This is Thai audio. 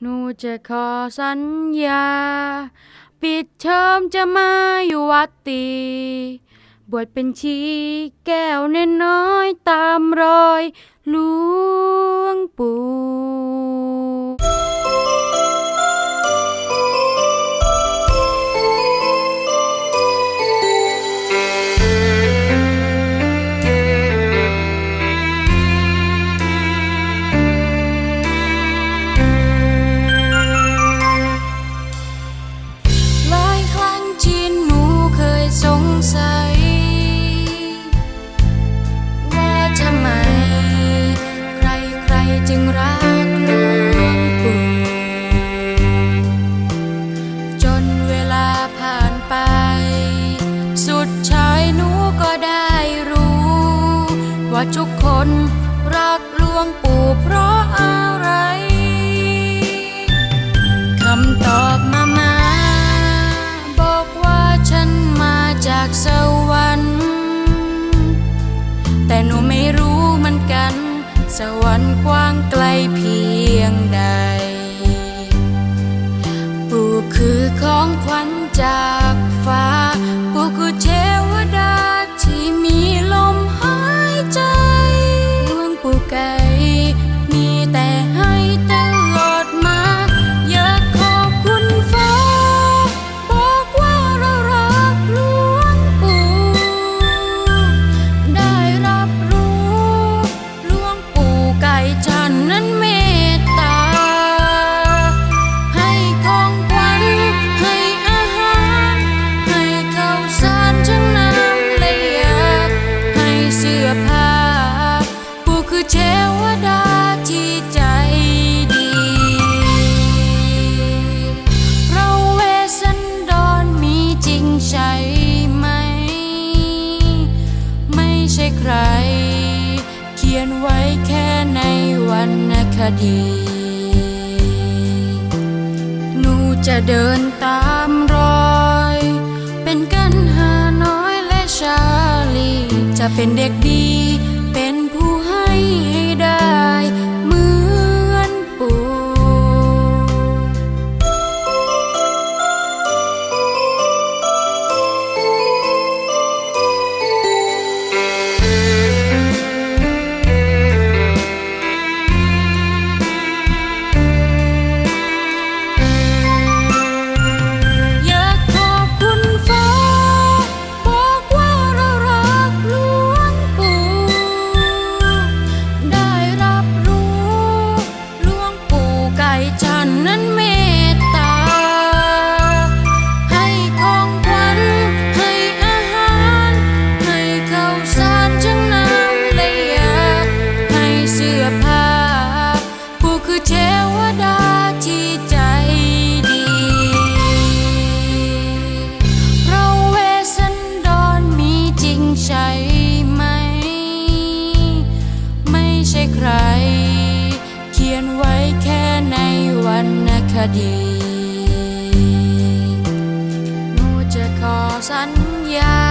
หนูจะขอสัญญา ปิดเทอมจะมาอยู่วัดตี บวชเป็นชีแก้วเน้นน้อยตามรอยหลวงปู่ ว่าทุกคนรักหลวงปู่เพราะอะไร คำตอบมามา บอกว่าฉันมาจากสวรรค์ แต่หนูไม่รู้มือนกัน สวรรค์กว้างไกลเพียงใด ปู่คือของขวัญจาก ใช่ใคร เขียนไว้แค่ในวรรณคดี หนูจะเดินตามรอย เป็นกันหาน้อยและชาลี จะเป็นเด็กดี เป็นผู้ให้ให้ได้เห คดี หนูจะขอสัญญา